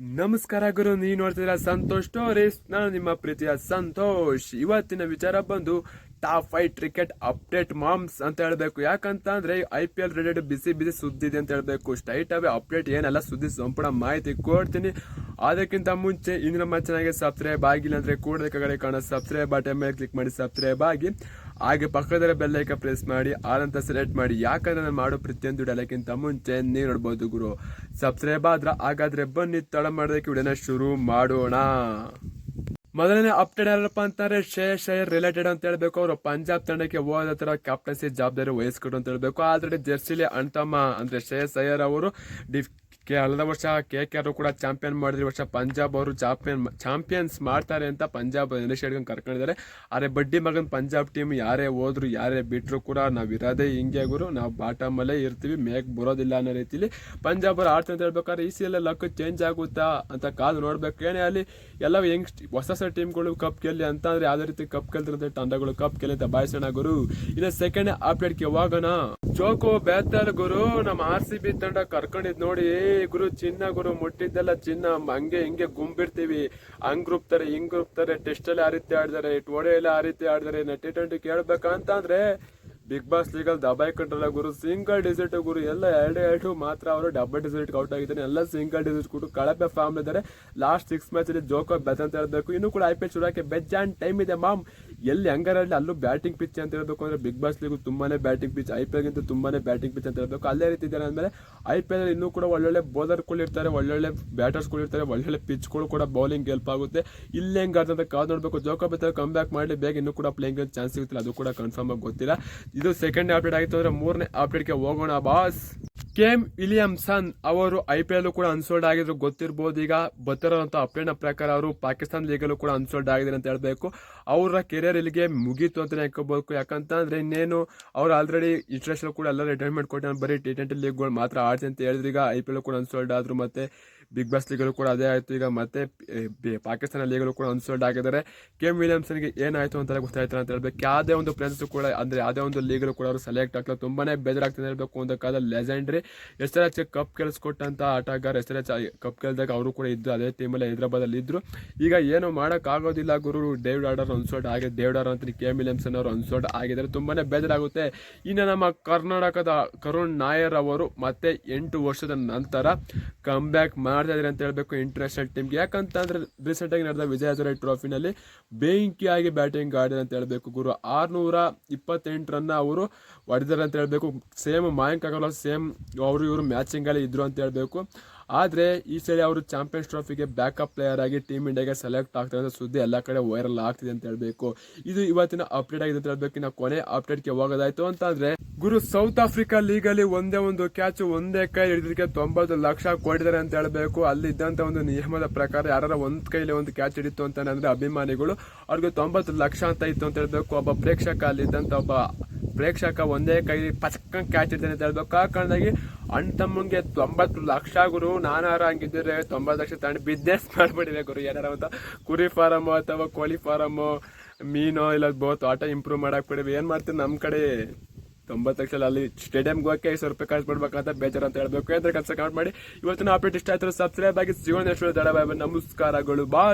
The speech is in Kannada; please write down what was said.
ನಮಸ್ಕಾರ ಗುರು ನೀವು ನೋಡ್ತಿದ್ದೀರಾ ಸಂತೋಷ್ ಸ್ಟೋರೀಸ್. ನಾನು ನಿಮ್ಮ ಪ್ರೀತಿಯ ಸಂತೋಷ್. ಇವತ್ತಿನ ವಿಚಾರ ಬಂದು ಟಾಪ್ ಫೈವ್ ಕ್ರಿಕೆಟ್ ಅಪ್ಡೇಟ್ ಮಾಮ್ಸ್ ಅಂತ ಹೇಳಬೇಕು. ಯಾಕಂತ ಅಂದ್ರೆ ಐ ಪಿ ಎಲ್ ರಿಲೇಟೆಡ್ ಬಿಸಿ ಬಿಸಿ ಸುದ್ದಿ ಇದೆ ಅಂತ ಹೇಳಬೇಕು. ಸ್ಟೈಟ್ ಅವೇ ಅಪ್ಡೇಟ್ ಏನಲ್ಲ ಸುದ್ದಿ ಸಂಪೂರ್ಣ ಮಾಹಿತಿ ಕೊಡ್ತೀನಿ. ಅದಕ್ಕಿಂತ ಮುಂಚೆ ಇಂದಿನ ನಮ್ಮ ಚಾನಲ್ಗೆ ಸಬ್ಸ್ಕ್ರೈಬ್ ಆಗಿಲ್ಲ ಅಂದ್ರೆ ಕೂಡಲೇ ಕಡೆ ಕಾಣೋ ಸಬ್ಸ್ಕ್ರೈಬ್ ಬಟನ್ ಮೇಲೆ ಕ್ಲಿಕ್ ಮಾಡಿ ಸಬ್ಸ್ಕ್ರೈಬ್ ಆಗಿ. ಹಾಗೆ ಪಕ್ಕದಲ್ಲಿ ಬೆಲ್ಲೈಕ ಪ್ರೆಸ್ ಮಾಡಿ ಆನಂತರ ಸೆಲೆಕ್ಟ್ ಮಾಡಿ. ಯಾಕಂದ್ರೆ ನಾನು ಮಾಡೋ ಪ್ರತಿಯೊಂದು ವಿಡಿಯೋಕ್ಕಿಂತ ಮುಂಚೆ ನೀವು ನೋಡ್ಬೋದು ಗುರು. ಸಬ್ಸ್ಕ್ರೈಬ್ ಆದ್ರೆ ಹಾಗಾದ್ರೆ ಬನ್ನಿ, ತಡ ಮಾಡೋದಕ್ಕೆ ವಿಡಿಯೋನ ಶುರು ಮಾಡೋಣ. ಮೊದಲನೇ ಅಪ್ಡೇಟ್ ಯಾರಪ್ಪ ಅಂತಂದ್ರೆ ಶ್ರೇಯಸ್ ಅಯ್ಯರ್ ರಿಲೇಟೆಡ್ ಅಂತ ಹೇಳ್ಬೇಕು. ಅವರು ಪಂಜಾಬ್ ತಂಡಕ್ಕೆ ಹೋದ ತರ ಕ್ಯಾಪ್ಟನ್ಸಿ ಜವಾಬ್ದಾರಿ ವಹಿಸ್ಕೊಡು ಅಂತ ಹೇಳ್ಬೇಕು. ಆಲ್ರೆಡಿ ಜೆರ್ಸಿಲಿ ಅಣ್ತಮ್ಮ ಅಂದ್ರೆ ಶ್ರೇಯಸ್ ಅಯ್ಯರ್ ಅವರು ಡಿಫ್ ಕೆ ಹಲದ ವರ್ಷ ಕೆ ಕೆ ಆರ್ ಕೂಡ ಚಾಂಪಿಯನ್ ಮಾಡಿದ್ರು ವರ್ಷ ಪಂಜಾಬ್ ಅವರು ಚಾಂಪಿಯನ್ ಚಾಂಪಿಯನ್ಸ್ ಮಾಡ್ತಾರೆ ಅಂತ ಪಂಜಾಬ್ ಇನಿಷಿಯೇಟ್ ಕರ್ಕೊಂಡಿದ್ದಾರೆ. ಆದರೆ ಬಡ್ಡಿ ಮಗನ್ ಪಂಜಾಬ್ ಟೀಮ್ ಯಾರೇ ಹೋದ್ರು, ಯಾರೇ ಬಿಟ್ಟರು ಕೂಡ ನಾವು ಇರೋದೇ ಹಿಂಗೆ ಗುರು. ನಾವು ಬಾಟಮಲ್ಲೇ ಇರ್ತೀವಿ, ಮೇಕ್ ಬರೋದಿಲ್ಲ ಅನ್ನೋ ರೀತಿಲಿ ಪಂಜಾಬ್ ಅವ್ರು ಆಡ್ತಾರೆ ಅಂತ ಹೇಳ್ಬೇಕಾದ್ರೆ ಈ ಸಿ ಲಕ್ ಚೇಂಜ್ ಆಗುತ್ತಾ ಅಂತ ಕಾದು ನೋಡ್ಬೇಕು. ಏನೇ ಅಲ್ಲಿ ಎಲ್ಲ ಹೆಂಗ್ ಹೊಸ ಹೊಸ ಟೀಮ್ಗಳು ಕಪ್ ಗೆಲ್ಲಿ ಅಂತ ಅಂದ್ರೆ ಯಾವ್ದೇ ರೀತಿ ಕಪ್ ಗೆಲ್ತಿರುತ್ತೆ ತಂಡಗಳು ಕಪ್ ಗೆಲ್ಲಿ ಅಂತ ಬಾಯಿಸೋಣ ಗುರು. ಇನ್ನು ಸೆಕೆಂಡ್ ಅಪ್ಡೇಟ್ಗೆ ಹೋಗೋಣ. ಜೋಕೋ ಬೇತಾರ್ ಗುರು, ನಮ್ಮ ಆರ್ ಸಿ ಬಿ ತಂಡ ಕರ್ಕೊಂಡಿದ್ ನೋಡಿ ಗುರು, ಚಿನ್ನ ಗುರು, ಮುಟ್ಟಿದ್ದೆಲ್ಲ ಚಿನ್ನ, ಹಂಗೆ ಹಿಂಗೆ ಗುಂಬಿರ್ತೀವಿ ಹಂಗ್ ರುಬ್ತಾರೆ ಹಿಂಗ್ ರುಬ್ತಾರೆ ಟೆಸ್ಟ್ ಅಲ್ಲಿ ಆ ರೀತಿ ಆಡಿದಾರೆ ಟೋಡೆ ಎಲ್ಲ ಆ ರೀತಿ ಆಡಿದಾರೆ ನಟಿ ಟ್ವೆಂಟಿ ಕೇಳ್ಬೇಕಂತ ಅಂದ್ರೆ ಬಿಗ್ ಬಾಸ್ ಲೀಗಲ್ ಕಂಟ್ರೋಲ್ ಗುರು ಸಿಂಗಲ್ ಡಿಸಿಟ್ ಗುರು ಎಲ್ಲ ಎರಡು ಎರಡು ಮಾತ್ರ ಅವರು ಡಬಲ್ ಡಿಸಿಟ್ ಔಟ್ ಆಗಿದ್ದಾರೆ ಎಲ್ಲ ಸಿಂಗಲ್ ಡಿಸಿಟ್ ಕೊಟ್ಟು ಕಳಪೆ ಫಾರ್ಮ್ ಇದ್ದಾರೆ ಲಾಸ್ಟ್ ಸಿಕ್ಸ್ ಮ್ಯಾಚ್ ಅಲ್ಲಿ ಜೋಕ ಬೆತ್ ಅಂತ ಹೇಳಬೇಕು ಇನ್ನು ಕೂಡ ಐ ಪಿ ಎಲ್ ಬೆಜ್ ಆ್ಯಂಡ್ ಟೈಮ್ ಇದೆ ಮಾಮ್ ಎಲ್ಲಿ ಹಂಗಾರಲ್ಲಿ ಅಲ್ಲೂ ಬ್ಯಾಟಿಂಗ್ ಪಿಚ್ ಅಂತ ಹೇಳಬೇಕು ಅಂದ್ರೆ ಬಿಗ್ ಬಾಸ್ ಲೀಗು ತುಂಬಾನೇ ಬ್ಯಾಟಿಂಗ್ ಪಿಚ್ ಐ ಪಿ ಎಲ್ಗಿಂತ ತುಂಬಾನೇ ಬ್ಯಾಟಿಂಗ್ ಪಿಚ್ ಅಂತ ಹೇಳಬೇಕು ಅಲ್ಲೇ ರೀತಿ ಇದ್ದಾರೆ ಅಂದ್ಮೇಲೆ ಐ ಪಿ ಎಲ್ ಇನ್ನೂ ಕೂಡ ಒಳ್ಳೊಳ್ಳೆ ಬೌಲರ್ಗಳು ಇರ್ತಾರೆ ಒಳ್ಳೊಳ್ಳೆ ಬ್ಯಾಟರ್ಸ್ಗಳು ಇರ್ತಾರೆ ಒಳ್ಳೊಳ್ಳೆ ಪಿಚ್ಗಳು ಕೂಡ ಬೌಲಿಂಗ್ ಹೆಲ್ಪ್ ಆಗುತ್ತೆ ಇಲ್ಲಿ ಹೆಂಗ್ ಅಂತ ಕಾದು ನೋಡಬೇಕು ಜೋಕೋ ಬೆತ್ತರ್ ಕಮ್ ಬ್ಯಾಕ್ ಮಾಡಲಿ ಬೇಗ ಇನ್ನೂ ಕೂಡ ಪ್ಲೇಯಿಂಗ್ ಚಾನ್ಸ್ ಸಿಗುತ್ತಿಲ್ಲ ಅದು ಕೂಡ ಕನ್ಫರ್ಮ್ ಆಗಿ ಗೊತ್ತಿಲ್ಲ ಇದು ಸೆಕೆಂಡ್ ಅಪ್ಡೇಟ್ ಆಗಿತ್ತು ಅಂದ್ರೆ ಮೂರನೇ ಅಪ್ಡೇಟ್ಗೆ ಹೋಗೋಣ ಬಾಸ್ ಕೇಮ್ ವಿಲಿಯಮ್ಸನ್ ಅವರು ಐ ಪಿ ಎಲ್ ಕೂಡ ಅನ್ಸೋಲ್ಡ್ ಆಗಿದ್ರು. ಗೊತ್ತಿರ್ಬೋದು ಈಗ ಬರ್ತಿರೋಂಥ ಅಪ್ಡೇಟ್ ಪ್ರಕಾರ ಅವರು ಪಾಕಿಸ್ತಾನ ಲೀಗಲ್ಲೂ ಕೂಡ ಅನ್ಸೋಲ್ಡ್ ಆಗಿದೆ ಅಂತ ಹೇಳ್ಬೇಕು. ಅವರ ಕೆರಿಯರ್ ಇಲ್ಲಿಗೆ ಮುಗೀತು ಅಂತಲೇ ಹಾಕೋಬೇಕು ಯಾಕಂತ ಅಂದ್ರೆ ಇನ್ನೇನು ಅವ್ರು ಆಲ್ರೆಡಿ ಇಂಟರ್ನ್ಯಾಷನಲ್ ಕೂಡ ಎಲ್ಲ ರಿಟೈರ್ಮೆಂಟ್ ಕೊಟ್ಟು ಬರೀ ಟಿ ಟ್ವೆಂಟಿ ಲೀಗ್ಗಳು ಮಾತ್ರ ಆಡ್ತೀನಿ ಅಂತ ಹೇಳಿದ್ರು. ಈಗ ಐ ಪಿ ಎಲ್ ಕೂಡ ಅನ್ಸೋಲ್ಡ್ ಆದ್ರು ಮತ್ತೆ ಬಿಗ್ ಬಾಸ್ ಲೀಗಲ್ಲೂ ಕೂಡ ಅದೇ ಆಯಿತು. ಈಗ ಮತ್ತೆ ಪಾಕಿಸ್ತಾನ ಲೀಗಲ್ಲೂ ಕೂಡ ಅನ್ಸೋಲ್ಡ್ ಆಗಿದ್ದಾರೆ ಕೆಮ್ ವಿಲಿಯಮ್ಸನ್ಗೆ ಏನಾಯಿತು ಅಂತ ಗೊತ್ತಾಯ್ತು ಅಂತ ಹೇಳ್ಬೇಕು. ಯಾವುದೇ ಒಂದು ಪ್ಲೇಸಸ್ ಕೂಡ, ಅಂದರೆ ಯಾವುದೇ ಒಂದು ಲೀಗಲ್ಲೂ ಕೂಡ ಅವರು ಸೆಲೆಕ್ಟ್ ಆಗಲ್ಲ ತುಂಬಾ ಬೇಜಾರಾಗ್ತದೆ ಹೇಳ್ಬೇಕು. ಒಂದು ಕಾಲ ಲೆಜೆಂಡ್ರಿ ಎಷ್ಟರ ಕಪ್ ಕೆಲಸಕೊಟ್ಟಂಥ ಆಟಗಾರ ಎಷ್ಟರ ಕಪ್ ಗೆಲ್ದಾಗ ಅವರು ಕೂಡ ಇದ್ದು ಅದೇ ಟೀಮಲ್ಲಿ ಹೈದರಾಬಾದಲ್ಲಿ ಇದ್ದರು ಈಗ ಏನು ಮಾಡೋಕ್ಕಾಗೋದಿಲ್ಲ ಗುರು. ಡೇವಿಡ್ ಆರ್ಡರ್ ಅನ್ಸೋಲ್ಡ್ ಆಗಿದೆ ಡೇವಿಡ್ ಆರ್ಡರ್ ಅಂತ ಕೆ ವಿಲಿಯಮ್ಸನ್ ಅವರು ಅನ್ಸೋಲ್ಡ್ ಆಗಿದ್ದಾರೆ. ತುಂಬಾ ಬೇಜಾರಾಗುತ್ತೆ ಇನ್ನು ನಮ್ಮ ಕರ್ನಾಟಕದ ಕರುಣ್ ನಾಯರ್ ಅವರು ಮತ್ತೆ ಎಂಟು ವರ್ಷದ ನಂತರ ಕಮ್ ಬ್ಯಾಕ್ ಮಾಡ್ತಾ ಇದ್ದಾರೆ ಅಂತ ಹೇಳಬೇಕು ಇಂಟರ್ನ್ಯಾಷನಲ್ ಟೀಮ್ಗೆ ಯಾಕಂತ ಅಂದ್ರೆ ರೀಸೆಂಟ್ ಆಗಿ ನಡೆದ ವಿಜಯದೊರೆ ಟ್ರೋಫಿನಲ್ಲಿ ಬೆಂಕಿಯಾಗಿ ಬ್ಯಾಟಿಂಗ್ ಆಡಿದ್ರೆ ಅಂತ ಹೇಳಬೇಕು ಗುರು. ಆರ್ನೂರ ಇಪ್ಪತ್ತೆಂಟು ರನ್ನ ಅವರು ಹೊಡೆದಾರೆ ಅಂತ ಹೇಳಬೇಕು. ಸೇಮ್ ಮಾಯಾಂಕ್ ಅಗರ್ವಾಲ್ ಸೇಮ್ ಅವರು ಇವರು ಮ್ಯಾಚಿಂಗ್ ಅಲ್ಲಿ ಇದ್ರು ಅಂತ ಹೇಳಬೇಕು. ಆದ್ರೆ ಈ ಸರಿ ಅವರು ಚಾಂಪಿಯನ್ಸ್ ಟ್ರೋಫಿಗೆ ಬ್ಯಾಕಪ್ ಪ್ಲೇಯರ್ ಆಗಿ ಟೀಮ್ ಇಂಡಿಯಾಗೆ ಸೆಲೆಕ್ಟ್ ಆಗ್ತಾರೆ ಅಂತ ಸುದ್ದಿ ಎಲ್ಲ ಕಡೆ ವೈರಲ್ ಆಗ್ತಿದೆ ಅಂತ ಹೇಳಬೇಕು. ಇದು ಇವತ್ತಿನ ಅಪ್ಡೇಟ್ ಆಗಿದೆ ಅಂತ ಹೇಳಬೇಕು. ಇನ್ನು ಕೊನೆ ಅಪ್ಡೇಟ್ಗೆ ಹೋಗೋದಾಯ್ತು. ಅಂತಂದರೆ ಗುರು ಸೌತ್ ಆಫ್ರಿಕಾ ಲೀಗಲ್ಲಿ ಒಂದೇ ಒಂದು ಕ್ಯಾಚ್, ಒಂದೇ ಕೈ ಹಿಡಿದಕ್ಕೆ ತೊಂಬತ್ತು ಲಕ್ಷ ಕೊಡಿದ್ದಾರೆ ಅಂತ ಹೇಳಬೇಕು. ಅಲ್ಲಿ ಇದ್ದಂತ ಒಂದು ನಿಯಮದ ಪ್ರಕಾರ ಯಾರ ಒಂದ್ ಕೈಲಿ ಒಂದು ಕ್ಯಾಚ್ ಹಿಡಿತು ಅಂತ ಅಂದ್ರೆ ಅಭಿಮಾನಿಗಳು, ಅವ್ರಿಗೆ ತೊಂಬತ್ತು ಲಕ್ಷ ಅಂತ ಇತ್ತು ಅಂತ ಹೇಳಬೇಕು. ಒಬ್ಬ ಪ್ರೇಕ್ಷಕ ಅಲ್ಲಿ ಇದ್ದಂತ ಒಬ್ಬ ಪ್ರೇಕ್ಷಕ ಒಂದೇ ಕೈ ಪಚಕ್ಕ ಕ್ಯಾಚ್ ಇದ್ದಾನೆ ಅಂತ ಹೇಳ್ಬೇಕು. ಆ ಕಾರಣದಾಗಿ ಅಣ್ಣ ತಮ್ಮಂಗೆ ತೊಂಬತ್ತು ಲಕ್ಷ ಗುರು, ನಾನಾರ ಹಂಗಿದ್ರೆ ತೊಂಬತ್ತು ಲಕ್ಷ ತಗೊಂಡು ಬಿಸ್ನೆಸ್ ಮಾಡ್ಬಿಡಿದೆ ಗುರು. ಏನಾರ ಅಂತ ಕುರಿ ಫಾರಮ್ ಅಥವಾ ಕೋಳಿ ಫಾರಮ್ ಮೀನು, ಇಲ್ಲ ಬೋ ಆಟ ಇಂಪ್ರೂವ್ ಮಾಡಕ್ ಬಿಡಿವಿ. ಏನ್ ಮಾಡ್ತೀವಿ ನಮ್ಮ ಕಡೆ? ತೊಂಬತ್ತು ಲಕ್ಷ ಅಲ್ಲಿ ಸ್ಟೇಡಿಯಂಗೆ ಹೋಗಕ್ಕೆ ಐದು ಸಾವಿರ ರೂಪಾಯಿ ಖರ್ಚು ಮಾಡ್ಬೇಕಂತ ಬೇಜಾರು ಅಂತ ಹೇಳ್ಬೇಕು. ಅಂದ್ರೆ ಕೆಲಸ ಕಮೆಂಟ್ ಮಾಡಿ ಇವತ್ತಿನ ಅಪ್ಡೇಟ್ ಇಷ್ಟ ಆಯ್ತು ಸಬ್ಸ್ಕ್ರೈಬ್ ಆಗಿ ಸಿಗೋಣ ಎಷ್ಟು ನಮಸ್ಕಾರಗಳು. ಬಾ